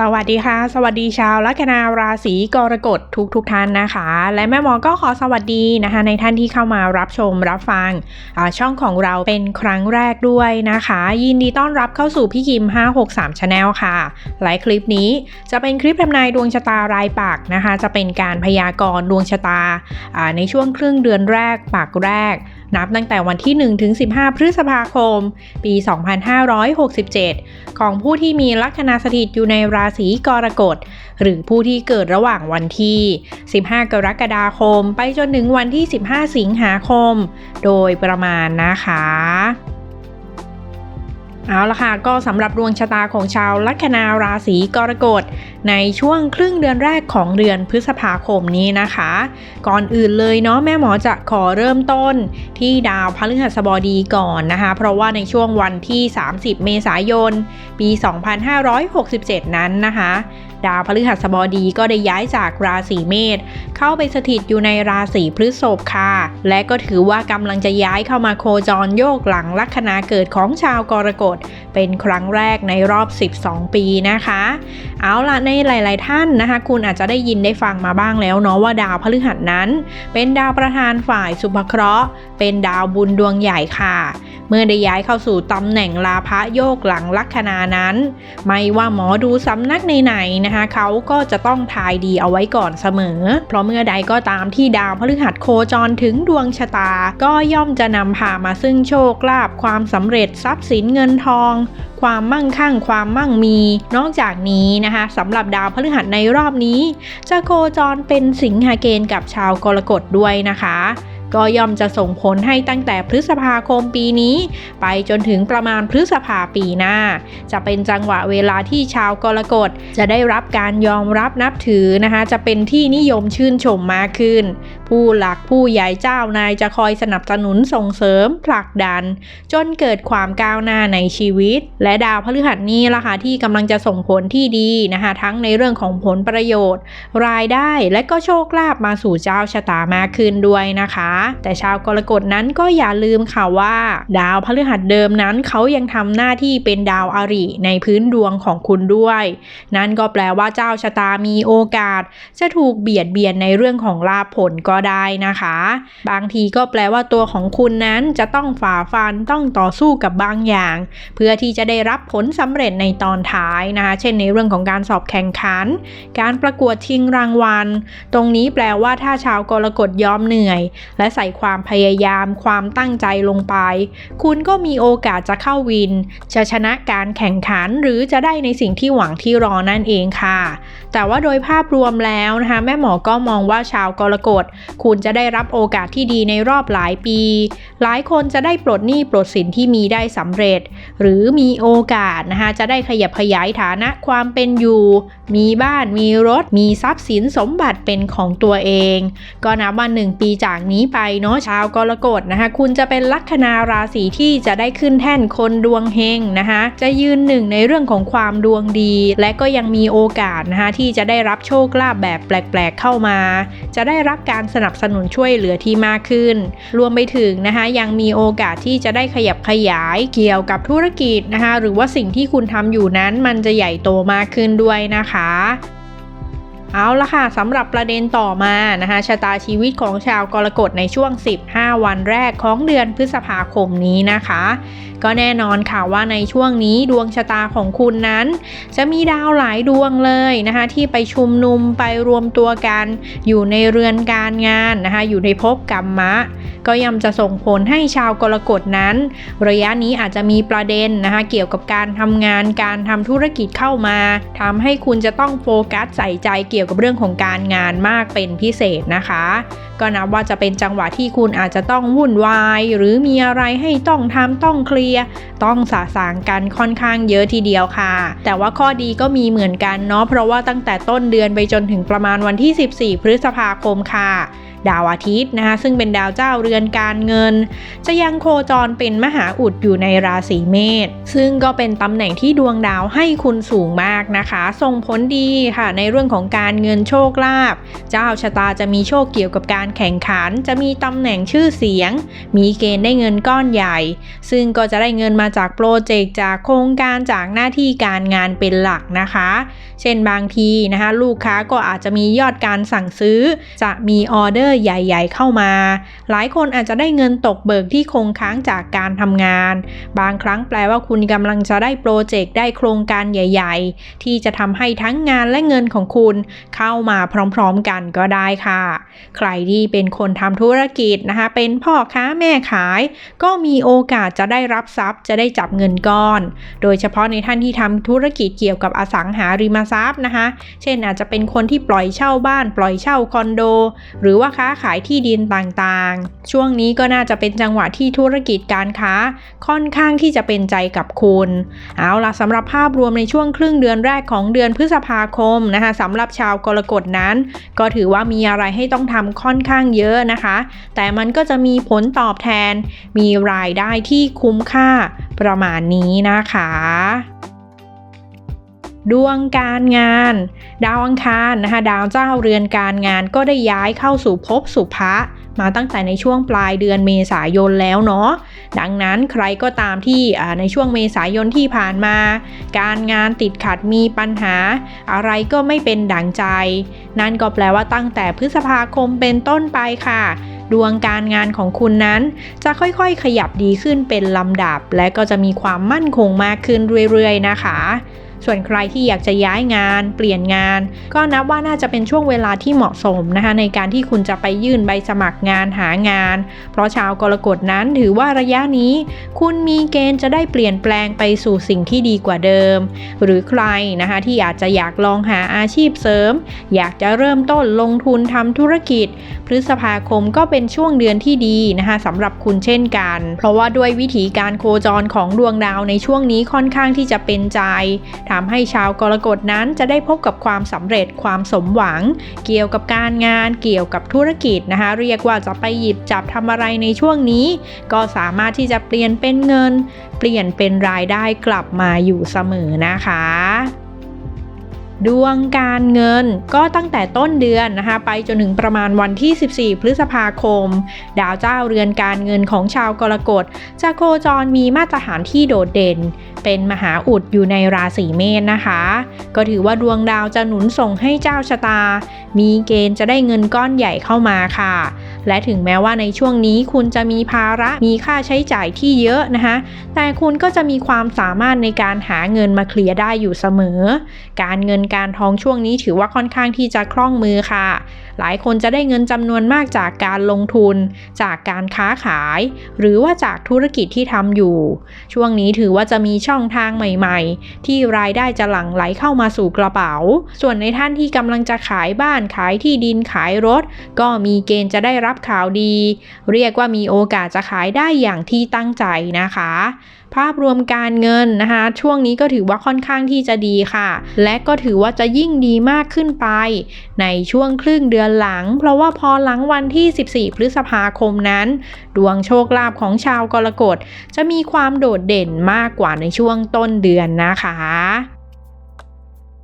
สวัสดีค่ะ สวัสดีชาวลัคนาราศีกรกฎทุกทุกท่านนะคะ และแม่หมอก็ขอสวัสดีนะคะ ในท่านที่เข้ามารับชมรับฟังช่องของเราเป็นครั้งแรกด้วยนะคะ ยินดีต้อนรับเข้าสู่พี่คิม 563 Channel ค่ะ หลายคลิปนี้จะเป็นคลิปทำนายดวงชะตารายปักนะคะ จะเป็นการพยากรณ์ดวงชะตาในช่วงครึ่งเดือนแรกปักแรกนับตั้งแต่วันที่ 1 ถึง 15 พฤษภาคม ปี 2567 ของผู้ที่มีลัคนาสถิตอยู่ในราราศีกรกฎ หรือผู้ที่เกิดระหว่างวันที่ 15 กรกฎาคม ไปจนถึงวันที่ 15 สิงหาคม โดยประมาณนะคะเอาละค่ะ ก็สำหรับดวงชะตาของชาวลัคนาราศีกรกฎ ในช่วงครึ่งเดือนแรกของเดือนพฤษภาคมนี้นะคะ ก่อนอื่นเลยเนาะแม่หมอจะขอเริ่มต้นที่ดาวพฤหัสบดีก่อนนะคะ เพราะว่าในช่วงวันที่ 30 เมษายน ปี 2567 นั้นนะคะดาวพฤหัสบดีก็ได้ย้ายจากราศีเมษเข้าไปสถิตอยู่ในราศีพฤษภค่ะ และก็ถือว่ากำลังจะย้ายเข้ามาโคจรโยกหลังลัคนาเกิดของชาวกรกฎ เป็นครั้งแรกในรอบ 12 ปีนะคะ เอาล่ะในหลาย ๆ ท่านนะคะ คุณอาจจะได้ยินได้ฟังมาบ้างแล้วเนาะว่าดาวพฤหัสนั้น เป็นดาวประธานฝ่ายสุภเคราะห์ เป็นดาวบุญดวงใหญ่ค่ะ เมื่อได้ย้ายเข้าสู่ตำแหน่งลาภะโยกหลังลัคนานั้น ไม่ว่าหมอดูสำนักไหนๆนะคะ เขาก็จะต้องทายดีเอาไว้ก่อนเสมอ เพราะเมื่อใดก็ตามที่ดาวพฤหัสโคจรถึงดวงชะตา ก็ย่อมจะนำพามาซึ่งโชคลาภความสำเร็จทรัพย์สินเงินทอง ความมั่งคั่ง ความมั่งมี นอกจากนี้นะคะสำหรับดาวพฤหัสในรอบนี้ จะโคจรเป็นสิงหาเกณฑ์กับชาวกรกฎด้วยนะคะ ก็ย่อมจะส่งผลให้ตั้งแต่พฤษภาคมปีนี้ ไปจนถึงประมาณพฤษภาปีหน้า จะเป็นจังหวะเวลาที่ชาวกรกฎจะได้รับการยอมรับนับถือนะคะ จะเป็นที่นิยมชื่นชมมากขึ้นผู้หลักผู้ใหญ่เจ้านายจะคอยสนับสนุนส่งเสริมผลักดัน จนเกิดความก้าวหน้าในชีวิต และดาวพฤหัสนี้ล่ะค่ะที่กำลังจะส่งผลที่ดีนะคะทั้งในเรื่องของผลประโยชน์ รายได้และก็โชคลาภมาสู่เจ้าชะตามากขึ้นด้วยนะคะ แต่ชาวกรกฎนั้นก็อย่าลืมค่ะว่า ดาวพฤหัสเดิมนั้นเขายังทำหน้าที่เป็นดาวอาริในพื้นดวงของคุณด้วย นั่นก็แปลว่าเจ้าชะตามีโอกาส จะถูกเบียดเบียนในเรื่องของลาภผลก็ได้นะคะ บางทีก็แปลว่าตัวของคุณนั้นจะต้องฝ่าฟันต้องต่อสู้กับบางอย่าง เพื่อที่จะได้รับผลสำเร็จในตอนท้ายนะคะ เช่นในเรื่องของการสอบแข่งขัน การประกวดชิงรางวัล ตรงนี้แปลว่าถ้าชาวกรกฎยอมเหนื่อย และใส่ความพยายามความตั้งใจลงไป คุณก็มีโอกาสจะเข้าวิน จะชนะการแข่งขันหรือจะได้ในสิ่งที่หวังที่รอนั่นเองค่ะ แต่ว่าโดยภาพรวมแล้วนะคะ แม่หมอก็มองว่าชาวกรกฎคุณจะได้รับโอกาสที่ดีในรอบหลายปี หลายคนจะได้ปลดหนี้ปลดสินที่มีได้สำเร็จ หรือมีโอกาสนะคะจะได้ขยับขยายฐานะความเป็นอยู่ มีบ้านมีรถ มีทรัพย์สินสมบัติเป็นของตัวเอง ก็นับว่าหนึ่งปีจากนี้ไปเนาะชาวกรกฎนะคะคุณจะเป็นลัคนาราศีที่จะได้ขึ้นแท่นคนดวงเฮงนะคะจะยืนหนึ่งในเรื่องของความดวงดี และก็ยังมีโอกาสนะคะที่จะได้รับโชคลาภแบบแปลกๆเข้ามา จะได้รับการสนับสนุนช่วยเหลือที่มากขึ้น รวมไปถึงนะคะยังมีโอกาสที่จะได้ขยับขยายเกี่ยวกับธุรกิจนะคะหรือว่าสิ่งที่คุณทำอยู่นั้นมันจะใหญ่โตมากขึ้นด้วยนะคะ เอาละค่ะสำหรับประเด็นต่อมานะคะชะตาชีวิตของชาวกรกฎในช่วง 15 วันแรกของเดือนพฤษภาคมนี้นะคะ ก็แน่นอนค่ะว่าในช่วงนี้ดวงชะตาของคุณนั้น จะมีดาวหลายดวงเลยนะคะที่ไปชุมนุมไปรวมตัวกัน อยู่ในเรือนการงานนะคะอยู่ในภพกรรมะ ก็ย่อมจะส่งผลให้ชาวกรกฎนั้น ระยะนี้อาจจะมีประเด็นนะคะเกี่ยวกับการทำงานการทำธุรกิจเข้ามาทำให้คุณจะต้องโฟกัสใส่ใจเกี่ยวกับเรื่องของการงานมากเป็นพิเศษนะคะ ก็นับว่าจะเป็นจังหวะที่คุณอาจจะต้องวุ่นวาย หรือมีอะไรให้ต้องทำต้องเคลียร์ต้องสะสางกันค่อนข้างเยอะทีเดียวค่ะ แต่ว่าข้อดีก็มีเหมือนกันเนาะเพราะว่าตั้งแต่ต้นเดือนไปจนถึงประมาณวันที่ 14 พฤษภาคมค่ะ ดาวอาทิตย์นะคะซึ่งเป็นดาวเจ้าเรือนการเงิน จะยังโคจรเป็นมหาอุดอยู่ในราศีเมษซึ่งก็เป็นตำแหน่งที่ดวงดาวให้คุณสูงมากนะคะ ส่งผลดีค่ะในเรื่องของการเงินโชคลาภเจ้าชะตาจะมีโชคเกี่ยวกับการแข่งขัน จะมีตำแหน่งชื่อเสียง มีเกณฑ์ได้เงินก้อนใหญ่ ซึ่งก็จะได้เงินมาจากโปรเจกต์จากโครงการจากหน้าที่การงานเป็นหลักนะคะ เช่นบางทีนะคะลูกค้าก็อาจจะมียอดการสั่งซื้อ จะมีออเดอร์ร์ใหญ่ ๆ เข้ามา หลายคนอาจจะได้เงินตกเบิกที่คงค้างจากการทำงาน บางครั้งแปลว่าคุณกำลังจะได้โปรเจกต์ได้โครงการใหญ่ ๆ ที่จะทำให้ทั้งงานและเงินของคุณเข้ามาพร้อมๆกันก็ได้ค่ะ ใครที่เป็นคนทำธุรกิจนะคะ เป็นพ่อค้าแม่ขาย ก็มีโอกาสจะได้รับทรัพย์จะได้จับเงินก้อน โดยเฉพาะในท่านที่ทำธุรกิจเกี่ยวกับอสังหาริมทรัพย์นะคะ เช่นอาจจะเป็นคนที่ปล่อยเช่าบ้าน ปล่อยเช่าคอนโด หรือว่าค้าขายที่ดินต่างๆ ช่วงนี้ก็น่าจะเป็นจังหวะที่ธุรกิจการค้าค่อนข้างที่จะเป็นใจกับคุณ เอาล่ะสำหรับภาพรวมในช่วงครึ่งเดือนแรกของเดือนพฤษภาคมนะคะสำหรับชาวกรกฎนั้น ก็ถือว่ามีอะไรให้ต้องทำค่อนข้างเยอะนะคะ แต่มันก็จะมีผลตอบแทน มีรายได้ที่คุ้มค่าประมาณนี้นะคะ ดวงการงาน ดาวอังคารนะคะดาวเจ้าเรือนการงานก็ได้ย้ายเข้าสู่ภพสุภะมาตั้งแต่ในช่วงปลายเดือนเมษายนแล้วเนาะ ดังนั้นใครก็ตามที่ในช่วงเมษายนที่ผ่านมา การงานติดขัดมีปัญหา อะไรก็ไม่เป็นดังใจ นั่นก็แปลว่าตั้งแต่พฤษภาคมเป็นต้นไปค่ะ ดวงการงานของคุณนั้น จะค่อยๆขยับดีขึ้นเป็นลำดับ และก็จะมีความมั่นคงมากขึ้นเรื่อยๆนะคะ ส่วนใครที่อยากจะย้ายงาน เปลี่ยนงาน ก็นับว่าน่าจะเป็นช่วงเวลาที่เหมาะสมนะคะในการที่คุณจะไปยื่นใบสมัครงานหางาน เพราะชาวกรกฎนั้นถือว่าระยะนี้ คุณมีเกณฑ์จะได้เปลี่ยนแปลงไปสู่สิ่งที่ดีกว่าเดิม หรือใครนะคะที่อาจจะอยากลองหาอาชีพเสริม อยากจะเริ่มต้นลงทุนทำธุรกิจ พฤษภาคมก็เป็นช่วงเดือนที่ดีนะคะสำหรับคุณเช่นกัน เพราะว่าด้วยวิธีการโคจรของดวงดาวในช่วงนี้ค่อนข้างที่จะเป็นใจทำให้ชาวกรกฎนั้นจะได้พบกับความสำเร็จความสมหวัง เกี่ยวกับการงานเกี่ยวกับธุรกิจนะคะ เรียกว่าจะไปหยิบจับทำอะไรในช่วงนี้ ก็สามารถที่จะเปลี่ยนเป็นเงิน เปลี่ยนเป็นรายได้กลับมาอยู่เสมอนะคะ ดวงการเงินก็ตั้งแต่ต้นเดือนนะคะไปจนถึงประมาณวันที่ 14 พฤษภาคม ดาวเจ้าเรือนการเงินของชาวกรกฎจะโคจรมีมาตรฐานที่โดดเด่น เป็นมหาอุดอยู่ในราศีเมษนะคะ ก็ถือว่าดวงดาวจะหนุนส่งให้เจ้าชะตา มีเกณฑ์จะได้เงินก้อนใหญ่เข้ามาค่ะ และถึงแม้ว่าในช่วงนี้คุณจะมีภาระมีค่าใช้จ่ายที่เยอะนะคะแต่คุณก็จะมีความสามารถในการหาเงินมาเคลียร์ได้อยู่เสมอ การเงินการทองช่วงนี้ถือว่าค่อนข้างที่จะคล่องมือค่ะ หลายคนจะได้เงินจำนวนมากจากการลงทุน จากการค้าขาย หรือว่าจากธุรกิจที่ทำอยู่ ช่วงนี้ถือว่าจะมีช่องทางใหม่ๆ ที่รายได้จะหลั่งไหลเข้ามาสู่กระเป๋า ส่วนในท่านที่กำลังจะขายบ้านขายที่ดินขายรถ ก็มีเกณฑ์จะได้รับข่าวดี เรียกว่ามีโอกาสจะขายได้อย่างที่ตั้งใจนะคะ ภาพรวมการเงินนะคะ ช่วงนี้ก็ถือว่าค่อนข้างที่จะดีค่ะ และก็ถือว่าจะยิ่งดีมากขึ้นไป ในช่วงครึ่งเดือนหลัง เพราะว่าพอหลังวันที่ 14 พฤษภาคมนั้น ดวงโชคลาภของชาวกรกฎจะมีความโดดเด่นมากกว่าในช่วงต้นเดือนนะคะ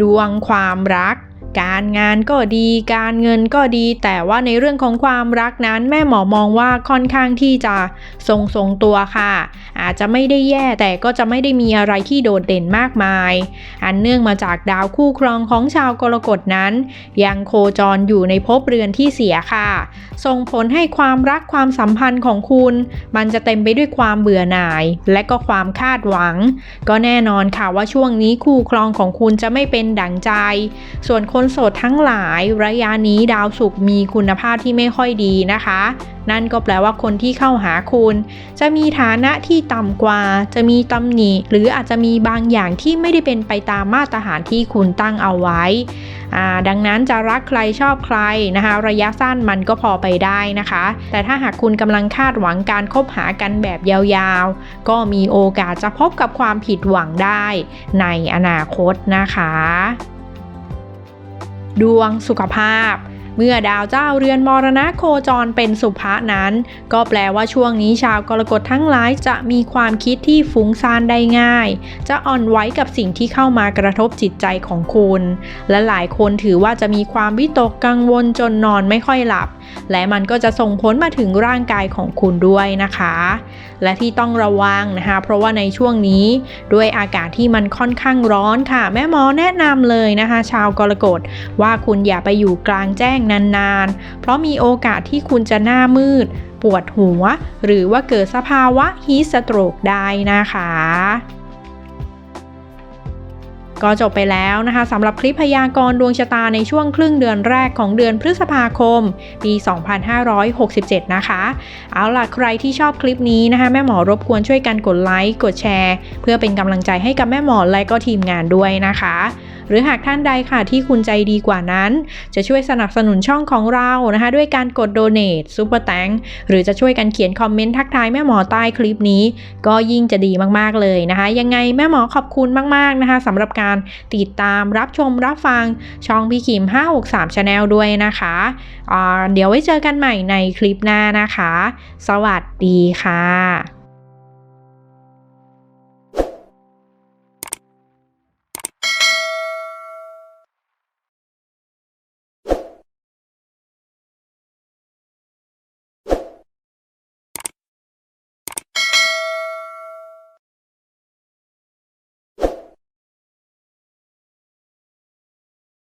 ดวงความรัก การงานก็ดี การเงินก็ดี แต่ว่าในเรื่องของความรักนั้นแม่หมอมองว่าค่อนข้างที่จะทรงทรงตัวค่ะ อาจจะไม่ได้แย่แต่ก็จะไม่ได้มีอะไรที่โดดเด่นมากมาย อันเนื่องมาจากดาวคู่ครองของชาวกรกฎนั้น ยังโคจรอยู่ในภพเรือนที่เสียค่ะ ส่งผลให้ความรักความสัมพันธ์ของคุณ มันจะเต็มไปด้วยความเบื่อหน่าย และก็ความคาดหวัง ก็แน่นอนค่ะว่าช่วงนี้คู่ครองของคุณจะไม่เป็นดั่งใจ ส่วนคนโสดทั้งหลายระยะนี้ดาวศุกร์มีคุณภาพที่ไม่ค่อยดีนะคะ นั่นก็แปลว่าคนที่เข้าหาคุณ จะมีฐานะที่ต่ำกว่า จะมีตำหนิ หรืออาจจะมีบางอย่างที่ไม่ได้เป็นไปตามมาตรฐานที่คุณตั้งเอาไว้อ่าดังนั้นจะรักใครชอบใครนะคะ ระยะสั้นมันก็พอไปได้นะคะ แต่ถ้าหากคุณกำลังคาดหวังการคบหากันแบบยาวๆ ก็มีโอกาสจะพบกับความผิดหวังได้ในอนาคตนะคะ ดวงสุขภาพ เมื่อดาวเจ้าเรือนมรณะโคจรเป็นสุภะนั้น ก็แปลว่าช่วงนี้ชาวกรกฎทั้งหลายจะมีความคิดที่ฟุ้งซ่านได้ง่าย จะอ่อนไหวกับสิ่งที่เข้ามากระทบจิตใจของคุณ และหลายคนถือว่าจะมีความวิตกกังวลจนนอนไม่ค่อยหลับ และมันก็จะส่งผลมาถึงร่างกายของคุณด้วยนะคะและที่ต้องระวังนะคะ เพราะว่าในช่วงนี้ด้วยอากาศที่มันค่อนข้างร้อนค่ะ แม่หมอแนะนำเลยนะคะ ชาวกรกฎว่าคุณอย่าไปอยู่กลางแจ้งนานๆ เพราะมีโอกาสที่คุณจะหน้ามืด ปวดหัว หรือว่าเกิดสภาวะฮีสโตรกได้นะคะ ก็จบไปแล้วนะคะสำหรับคลิปพยากรณ์ดวงชะตาในช่วงครึ่งเดือนแรกของเดือนพฤษภาคม ปี 2567 นะคะ เอาล่ะใครที่ชอบคลิปนี้นะคะแม่หมอรบกวนช่วยกันกดไลค์กดแชร์ เพื่อเป็นกำลังใจให้กับแม่หมอและก็ทีมงานด้วยนะคะ หรือหากท่านใดค่ะที่คุณใจดีกว่านั้น จะช่วยสนับสนุนช่องของเรานะคะ ด้วยการกด donate ซูเปอร์แตงหรือจะช่วยกันเขียนคอมเมนต์ทักทายแม่หมอใต้คลิปนี้ ก็ยิ่งจะดีมากๆเลยนะคะ ยังไงแม่หมอขอบคุณมากๆนะคะสำหรับการติดตามรับชมรับฟังช่องพี่คิม 563 Channel ด้วยนะคะอ่าเดี๋ยวไว้เจอกันใหม่ในคลิปหน้านะคะ สวัสดีค่ะ